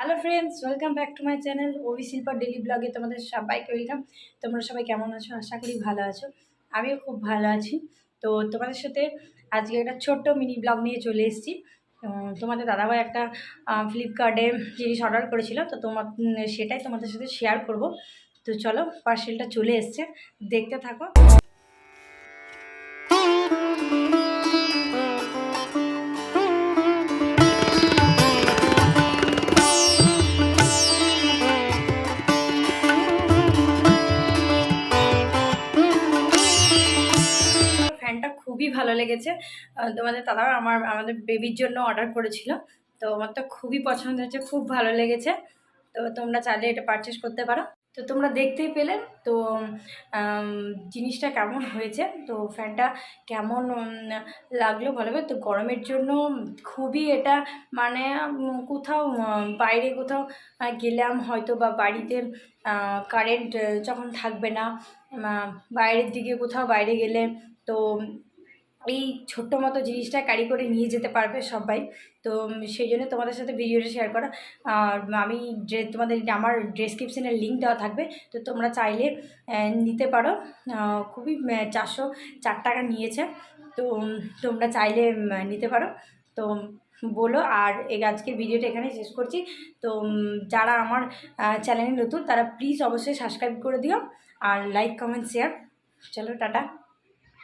Hello friends welcome back to my channel Obi Shilpa daily ব্লগে তোমাদের সবাইকে ওয়েলকাম তোমরা সবাই কেমন আছো? আশা করি ভালো আছো। আমিও খুব ভালো আছি। তো তোমাদের সাথে আজকে একটা ছোট্ট মিনি ব্লগ নিয়ে চলে এসেছি। তোমাদের দাদাভাই একটা ফ্লিপকার্টে জিনিস অর্ডার করেছিল। তো তোমার সেটাই তোমাদের সাথে শেয়ার করব। তো চলো পার্সেলটা চলে এসছে। দেখতে থাকো। খুবই ভালো লেগেছে। তোমাদের দাদা আমার, আমাদের বেবির জন্য অর্ডার করেছিল। তো আমার তো খুবই পছন্দ হয়েছে, খুব ভালো লেগেছে। তো তোমরা চাইলে এটা পারচেস করতে পারো। তো তোমরা দেখতেই পেলে, তো জিনিসটা কেমন হয়েছে? তো ফ্যানটা কেমন লাগল ভালো হবে তো গরমের জন্য খুবই এটা মানে কোথাও বাইরে কোথাও গেলাম হয়তো বা বাড়িতে কারেন্ট যখন থাকবে না বাইরের দিকে কোথাও বাইরে গেলে, তো এই ছোট্ট মতো জিনিসটা ক্যারি করে নিয়ে যেতে পারবে সবাই। তো সেই জন্য তোমাদের সাথে ভিডিওটা শেয়ার করা। আর আমি তোমাদের আমার ডেসক্রিপশনের লিঙ্ক দেওয়া থাকবে। তো তোমরা চাইলে নিতে পারো। খুবই চারশো চার টাকা নিয়েছে। তো তোমরা চাইলে নিতে পারো। তো বলো, আর এই আজকের ভিডিওটা এখানে শেষ করছি। তো যারা আমার চ্যানেলে নতুন, তারা প্লিজ অবশ্যই সাবস্ক্রাইব করে দিও। আর লাইক কমেন্ট শেয়ার চলো, টাটা।